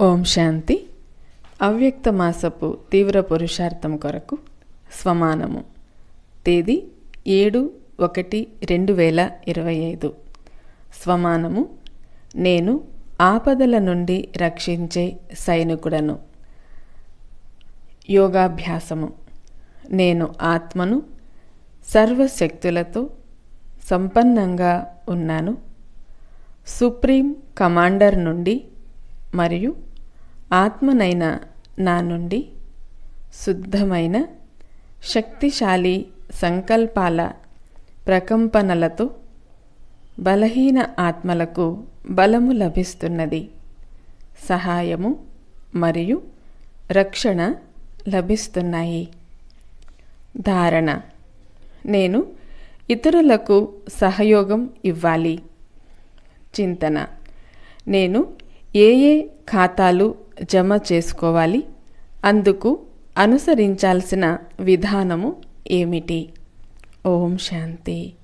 ఓం శాంతి. అవ్యక్త మాసపు తీవ్ర పురుషార్థం కొరకు స్వమానము. తేదీ ఏడు ఒకటి రెండు వేల ఇరవై ఐదు. స్వమానము. నేను ఆపదల నుండి రక్షించే సైనికుడను. యోగాభ్యాసము. నేను ఆత్మను సర్వశక్తులతో సంపన్నంగా ఉన్నాను. సుప్రీం కమాండర్ నుండి మరియు ఆత్మనైన నా నుండి శుద్ధమైన శక్తిశాలి సంకల్పాల ప్రకంపనలతో బలహీన ఆత్మలకు బలము లభిస్తున్నది. సహాయము మరియు రక్షణ లభిస్తున్నాయి. ధారణ. నేను ఇతరులకు సహయోగం ఇవ్వాలి. చింతన. నేను ఏ ఏ ఖాతాలు జమ చేసుకోవాలి? అందుకు అనుసరించాల్సిన విధానము ఏమిటి? ఓం శాంతి.